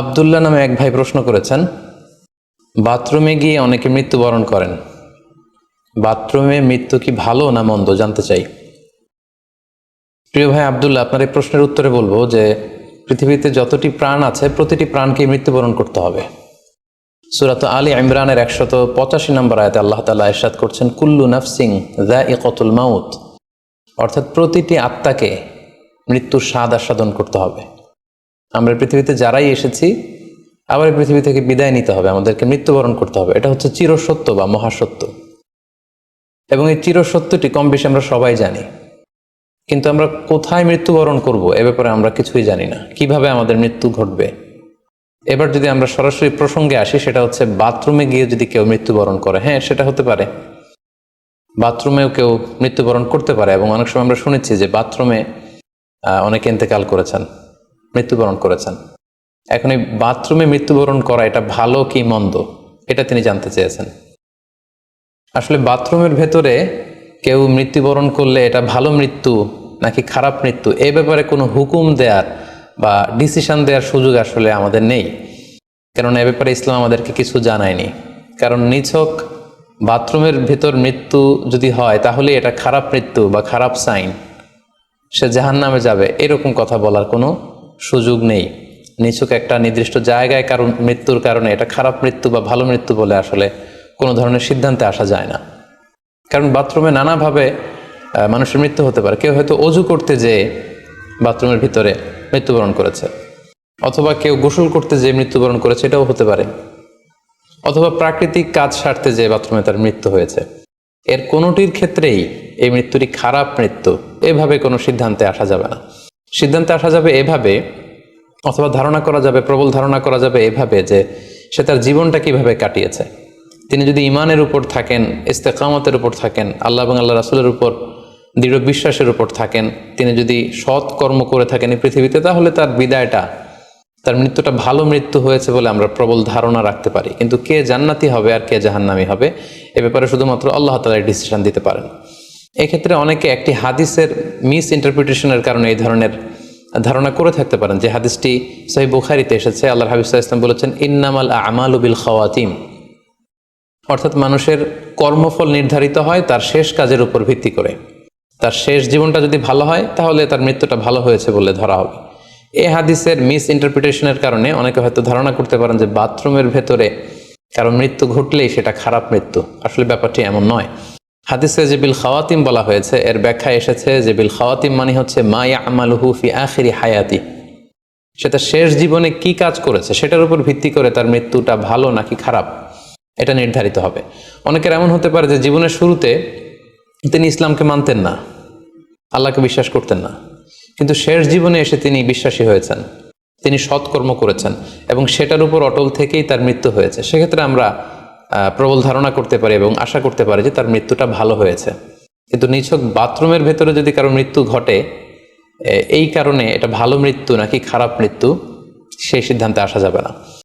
আবদুল্লাহ নামে এক ভাই প্রশ্ন করেছেন, বাথরুমে গিয়ে অনেকে মৃত্যুবরণ করেন। বাথরুমে মৃত্যু কি ভালো না মন্দ জানতে চাই? প্রিয় ভাই আবদুল্লাহ, আপনার এই প্রশ্নের উত্তরে বলব যে, পৃথিবীতে যতটি প্রাণ আছে, প্রতিটি প্রাণকে মৃত্যুবরণ করতে হবে। সুরাত আলী ইমরানের একশত পঁচাশি নম্বর আয়তে আল্লাহ তালা এরশাদ করছেন, কুল্লু নাফসিং দ্য ইকতুল মাউত। অর্থাৎ প্রতিটি আত্মাকে মৃত্যুর স্বাদ আস্বাদন করতে হবে। আমরা পৃথিবীতে যারাই এসেছি, আবার পৃথিবী থেকে বিদায় নিতে হবে, আমাদেরকে মৃত্যুবরণ করতে হবে। এটা হচ্ছে চিরসত্য বা মহাসত্য। এবং এই চিরসত্যটি কম বেশি আমরা সবাই জানি। কিন্তু আমরা কোথায় মৃত্যুবরণ করব, এ ব্যাপারে আমরা কিছুই জানি না। কীভাবে আমাদের মৃত্যু ঘটবে? এবার যদি আমরা সরাসরি প্রসঙ্গে আসি, সেটা হচ্ছে বাথরুমে গিয়ে যদি কেউ মৃত্যুবরণ করে হ্যাঁ সেটা হতে পারে। বাথরুমেও কেউ মৃত্যুবরণ করতে পারে, এবং অনেক সময় আমরা শুনেছি যে বাথরুমে অনেকে ইন্তেকাল করেছেন। মৃত্যুবরণ করেছেন। এখন এই বাথরুমে মৃত্যুবরণ করা এটা ভালো কি মন্দ? এটা তিনি জানতে চেয়েছেন। আসলে বাথরুমের ভেতরে কেউ মৃত্যুবরণ করলে এটা ভালো মৃত্যু নাকি খারাপ মৃত্যু, এ ব্যাপারে কোনো হুকুম দেওয়ার বা ডিসিশন দেওয়ার সুযোগ আসলে আমাদের নেই। কেননা এ ব্যাপারে ইসলাম আমাদেরকে কিছু জানায়নি। কারণ নিছক বাথরুমের ভেতর মৃত্যু যদি হয়, তাহলে এটা খারাপ মৃত্যু বা খারাপ সাইন। সে জাহান নামে যাবে, এরকম কথা বলার কোনো সুযোগ নেই। নিছক একটা নির্দিষ্ট জায়গায় কারণ মৃত্যুর কারণে, এটা খারাপ মৃত্যু বা ভালো মৃত্যু বলে আসলে কোনো ধরনের সিদ্ধান্তে আসা যায় না। কারণ বাথরুমে নানাভাবে মানুষের মৃত্যু হতে পারে। কেউ হয়তো অজু করতে যেয়ে বাথরুমের ভিতরে মৃত্যুবরণ করেছে। অথবা কেউ গোসল করতে যেয়ে মৃত্যুবরণ করেছে, এটাও হতে পারে। অথবা প্রাকৃতিক কাজ সারতে যেয়ে বাথরুমে তার মৃত্যু হয়েছে। এর কোনোটির ক্ষেত্রেই এই মৃত্যুটি খারাপ মৃত্যু। এভাবে কোনো সিদ্ধান্তে আসা যাবে না। সিদ্ধান্তে আসা যাবে এভাবে, অথবা ধারণা করা যাবে, প্রবল ধারণা করা যাবে এভাবে যে সে তার জীবনটা কীভাবে কাটিয়েছে। তিনি যদি ইমানের উপর থাকেন, ইস্তেকামতের উপর থাকেন, আল্লাহ এবং আল্লাহ রাসুলের উপর দৃঢ় বিশ্বাসের উপর থাকেন, তিনি যদি সৎ কর্ম করে থাকেন এই পৃথিবীতে, তাহলে তার বিদায়টা, তার মৃত্যুটা ভালো মৃত্যু হয়েছে বলে আমরা প্রবল ধারণা রাখতে পারি। কিন্তু কে জান্নাতি হবে আর কে জাহান্নামি হবে, এ ব্যাপারে শুধুমাত্র আল্লাহ তালা ডিসিশন দিতে পারেন। এক্ষেত্রে অনেকে একটি হাদিসের মিস ইন্টারপ্রিটেশনের কারণে এই ধরনের ধারণা করে থাকতে পারেন যে হাদিসটি সহি বুখারিতে এসেছে। আল্লাহ হাবিজ ইসলাম বলেছেন, ইন্নামাল আমাল বিল খাওয়াতিম অর্থাৎ মানুষের কর্মফল নির্ধারিত হয় তার শেষ কাজের উপর ভিত্তি করে। তার শেষ জীবনটা যদি ভালো হয়, তাহলে তার মৃত্যুটা ভালো হয়েছে বলে ধরা হবে। এ হাদিসের মিস ইন্টারপ্রিটেশনের কারণে অনেকে হয়তো ধারণা করতে পারেন যে বাথরুমের ভেতরে কারও মৃত্যু ঘটলেই সেটা খারাপ মৃত্যু। আসলে ব্যাপারটি এমন নয়। হাদিসে যে বিল খাওয়াতিম বলা হয়েছে, এর ব্যাখ্যা এসেছে যে বিল খাওয়াতিম মানে হচ্ছে মায়া ইয়ামালুহু ফি আখিরি হায়াতি। সেটা শেষ জীবনে কি কাজ করেছে, সেটার উপর ভিত্তি করে তার মৃত্যুটা ভালো নাকি খারাপ, এটা নির্ধারিত হবে। অনেকের এমন হতে পারে যে জীবনের শুরুতে তিনি ইসলামকে মানতেন না, আল্লাহকে বিশ্বাস করতেন না, কিন্তু শেষ জীবনে এসে তিনি বিশ্বাসী হয়েছেন, তিনি সৎকর্ম করেছেন, এবং সেটার উপর অটল থেকেই তার মৃত্যু হয়েছে। সেক্ষেত্রে আমরা প্রবল ধারণা করতে পারে এবং আশা করতে পারে যে তার মৃত্যুটা ভালো হয়েছে। কিন্তু নিছক বাথরুমের ভেতরে যদি কারও মৃত্যু ঘটে এই কারণে এটা ভালো মৃত্যু নাকি খারাপ মৃত্যু, সেই সিদ্ধান্তে আসা যাবে না।